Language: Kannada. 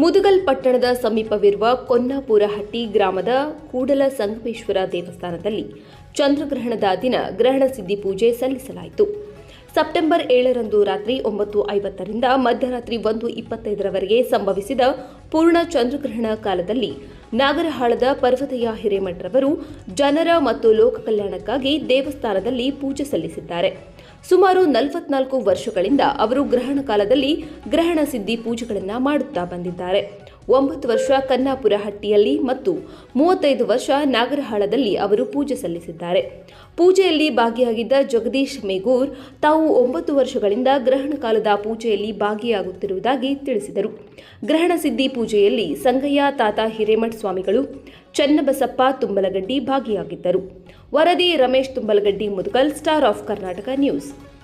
ಮುದುಗಲ್ ಪಟ್ಟಣದ ಸಮೀಪವಿರುವ ಕೊನ್ನಾಪುರಹಟ್ಟಿ ಗ್ರಾಮದ ಕೂಡಲ ಸಂಗಮೇಶ್ವರ ದೇವಸ್ಥಾನದಲ್ಲಿ ಚಂದ್ರಗ್ರಹಣದ ದಿನ ಗ್ರಹಣ ಸಿದ್ಧಿ ಪೂಜೆ ಸಲ್ಲಿಸಲಾಯಿತು. ಸೆಪ್ಟೆಂಬರ್ ಏಳರಂದು ರಾತ್ರಿ ಒಂಬತ್ತು ಐವತ್ತರಿಂದ ಮಧ್ಯರಾತ್ರಿ ಒಂದು ಇಪ್ಪತ್ತೈದರವರೆಗೆ ಸಂಭವಿಸಿದ ಪೂರ್ಣ ಚಂದ್ರಗ್ರಹಣ ಕಾಲದಲ್ಲಿ ನಾಗರಹಾಳದ ಪರ್ವತಯ್ಯ ಹಿರೇಮಠರವರು ಜನರ ಮತ್ತು ಲೋಕ ಕಲ್ಯಾಣಕ್ಕಾಗಿ ದೇವಸ್ಥಾನದಲ್ಲಿ ಪೂಜೆ ಸಲ್ಲಿಸಿದ್ದಾರೆ. ಸುಮಾರು ನಲವತ್ನಾಲ್ಕು ವರ್ಷಗಳಿಂದ ಅವರು ಗ್ರಹಣ ಕಾಲದಲ್ಲಿ ಗ್ರಹಣ ಸಿದ್ಧಿ ಪೂಜೆಗಳನ್ನು ಮಾಡುತ್ತಾ ಬಂದಿದ್ದಾರೆ. ಒಂಬತ್ತು ವರ್ಷ ಕನ್ನಾಪುರ ಹಟ್ಟಿಯಲ್ಲಿ ಮತ್ತು ಮೂವತ್ತೈದು ವರ್ಷ ನಾಗರಹಾಳದಲ್ಲಿ ಅವರು ಪೂಜೆ ಸಲ್ಲಿಸಿದ್ದಾರೆ. ಪೂಜೆಯಲ್ಲಿ ಭಾಗಿಯಾಗಿದ್ದ ಜಗದೀಶ್ ಮೇಗೂರ್ ತಾವು ಒಂಬತ್ತು ವರ್ಷಗಳಿಂದ ಗ್ರಹಣ ಕಾಲದ ಪೂಜೆಯಲ್ಲಿ ಭಾಗಿಯಾಗುತ್ತಿರುವುದಾಗಿ ತಿಳಿಸಿದರು. ಗ್ರಹಣ ಸಿದ್ಧಿ ಪೂಜೆಯಲ್ಲಿ ಸಂಗಯ್ಯ, ತಾತ ಹಿರೇಮಠ ಸ್ವಾಮಿಗಳು ಚನ್ನಬಸಪ್ಪ ತುಂಬಲಗಡ್ಡಿ ಭಾಗಿಯಾಗಿದ್ದರು. ವರದಿ Ramesh Tumbalagaddi Mudukal Star of Karnataka News.